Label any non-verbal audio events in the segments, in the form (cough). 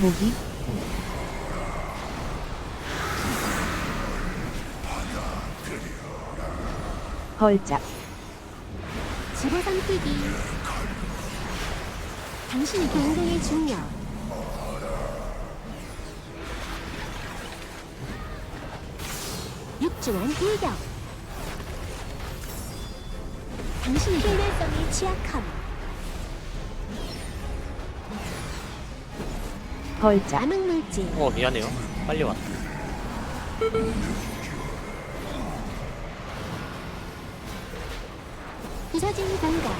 무기? 걸작. 집어삼키기. 당신의 동생의 중력 육중한 일격. 당신의 필멸성에 취약함 걸작 암흑물질 어 미안해요. 빨리 왔다 부서진 공간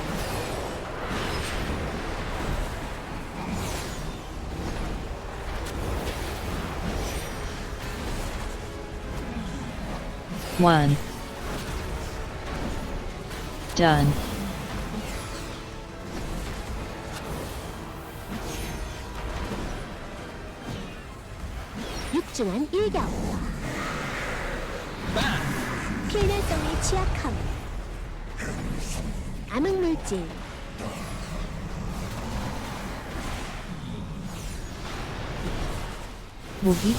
one done 육중한 일격. 필연성이 취약함. 암흑물질. 무기?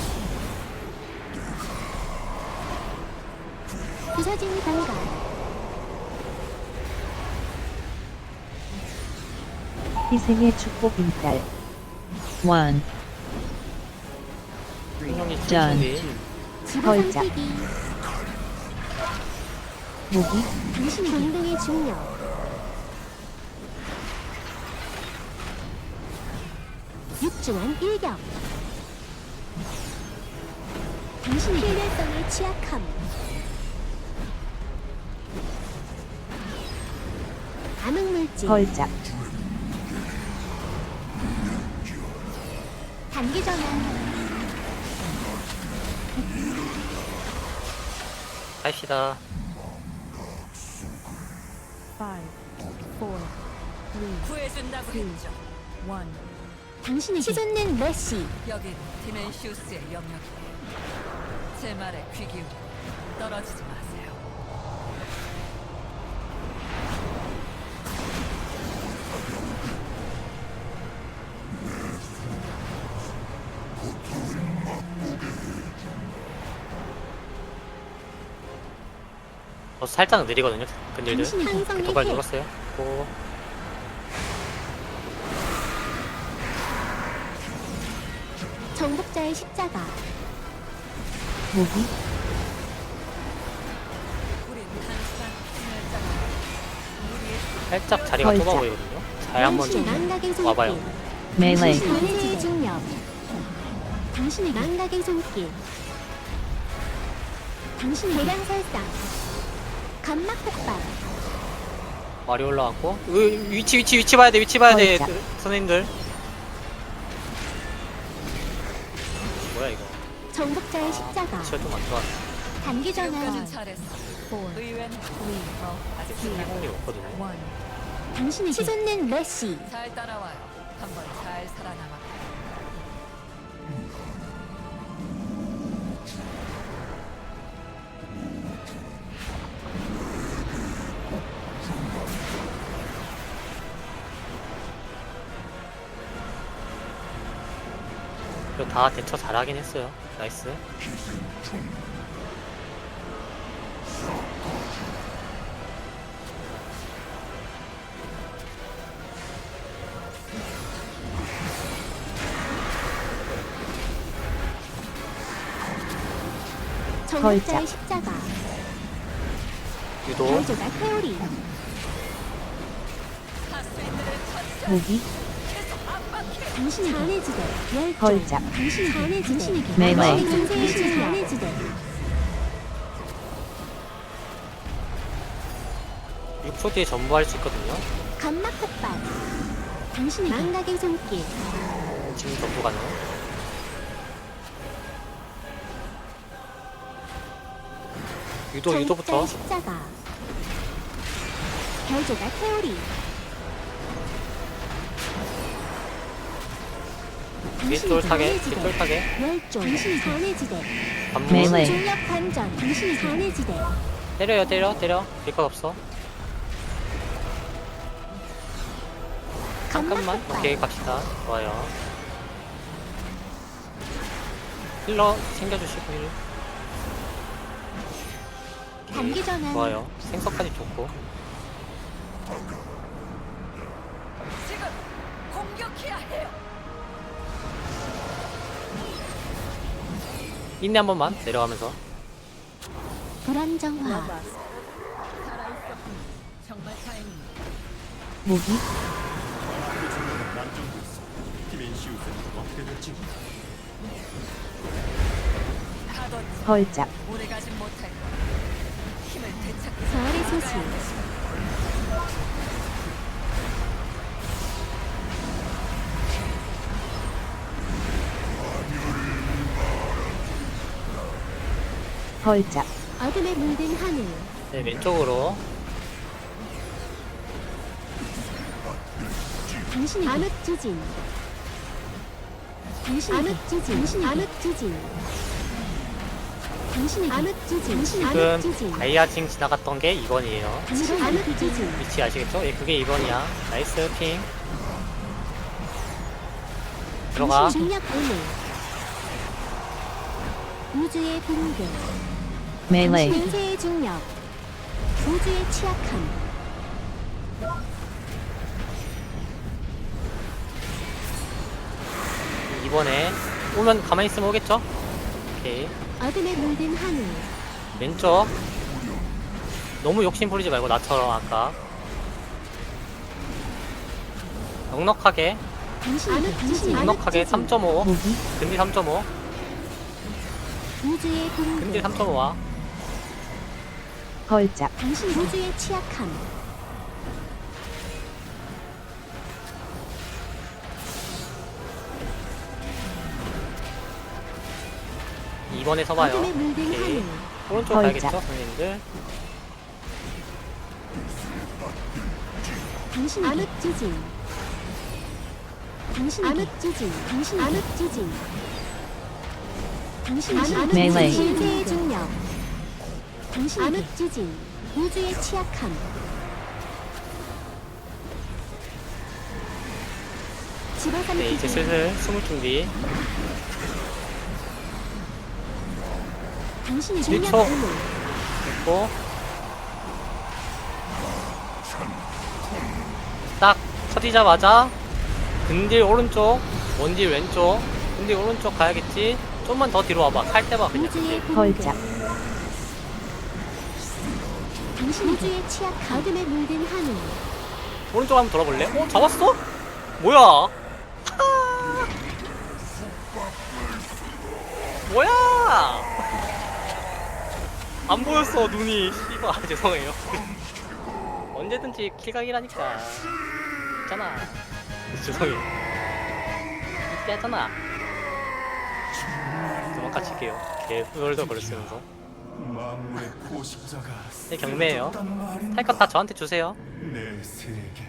부서진 방가 희생의 축복 인탈 1 형이 전. 출신이 걸작. 걸작 무기? 당신의 동의 중력. 육중한 일격. 당신의 필연성의 취약함. 암흑물질. 걸작 단기 전환. 갑시다 Five, four, three, 구해준다고 했죠. one. 당신의 치솟는 메시 여긴 디멘시우스의 영역이에요. 제 말에 귀 기울여 떨어지지 마세요. 저 살짝 느리거든요. 근딜들 도발 힘 눌렀어요. 고. 정복자의 십자가. 우리의 살짝 자리가. 좁아 보이거든요. 잘 한번 좀 망각의 손길. 와봐요. melee 당신의 중력. 당신의 망각의 손길. 당신의 대량 살상 간막 폭발. 말이 올라왔고. 으, 위치 위치 위치 봐야 돼 위치 봐야 돼 걸작. 선생님들. 뭐야 이거? 정복자의 십자가. 위치가 좀안 단기 전환. 잘했어. 의외는 아직 없거든요. 당신의 치솟는 메시. 잘 따라와요. 한번 잘 살아남아. 그리고 다 대처 잘하긴 했어요. 나이스. 정복자의 걸작. 십자가. 유도. 별조가 회오리. 무기 걸작. 당신의 잔해지대 메lee. 당신의 존재의 잔해지대 6초 뒤에 전부 할 수 있거든요. 폭발. 당신의 망각의 손길. 지금 전부 가능 유도 유도부터. 정복자의 십자가 회오리 뒷돌 타게 뒷돌 타게. 잔해지대. 반문 메lee. 중력 관전. 당신의 잔해지대. 때려요 때려 때려. 될것 없어. 잠깐만. 오케이 갑시다. 좋아요. 힐러 챙겨주시고 힐. 단기 전환. 좋아요. 생석까지 좋고 인내 한 번만 내려가면서 불안정화. 무기 걸작 오래 가진 못할 것. 힘을 되찾고 서울의 소식. 걸작 어둠에 물든 하늘. 네 왼쪽으로 당신이 암흑 지진. 당신이 암흑 지진. 당신이 암흑 지진. 당신이 암흑 지진. 당신이 암흑 지금 지진. 다이아징 지나갔던 게 2번이에요 당신이 암흑 지진. 위치 아시겠죠? 예 그게 2번이야 나이스 핑 들어가 당신이 중력 오늘. 우주의 붕괴. Melee 신세의 중력. 우주의 취약함. 이번에 오면 가만히 있으면 오겠죠? 오케이 어둠에 물든 하늘. 왼쪽 너무 욕심 부리지 말고 나처럼 아까 넉넉하게 당신이 지진. 넉넉하게 3.5 무기 근디 3.5 우주의 근디 붕괴. 3.5와 걸작 당신 우주의 취약함. 이번에 서봐요 어둠에 물든 오케이. 하늘. 오른쪽 걸작. 가야겠죠 선생님들 당신 암흑 지진. 당신 암흑 지진. 당신 암흑 지진. 당신 암흑. 지진. 신세의 중력. 당신 암흑 지진. 우주의 취약함. 집어삼 네 이제 기준. 슬슬 숨을 준비 당신이 중력 초. 오물. 됐고 딱 터지자마자 근딜 오른쪽 원딜 왼쪽 근딜 오른쪽 가야겠지 좀만 더 뒤로 와봐 칼 때봐 그냥 우주의. 붕괴. 걸작 우주의 취약함. 어둠에 물든 하늘. 오른쪽 한번 돌아볼래? 어? 잡았어? 뭐야? 하! 뭐야? 안 보였어 눈이 씨발 (laughs) 죄송해요 언제든지 킬각이라니까 있잖아 죄송해요 있잖아 도망가 칠게요 개 후덜덜 거렸으면서 만물의 포식자가 네, 경매예요. 탈 것 다 저한테 주세요. 내 세계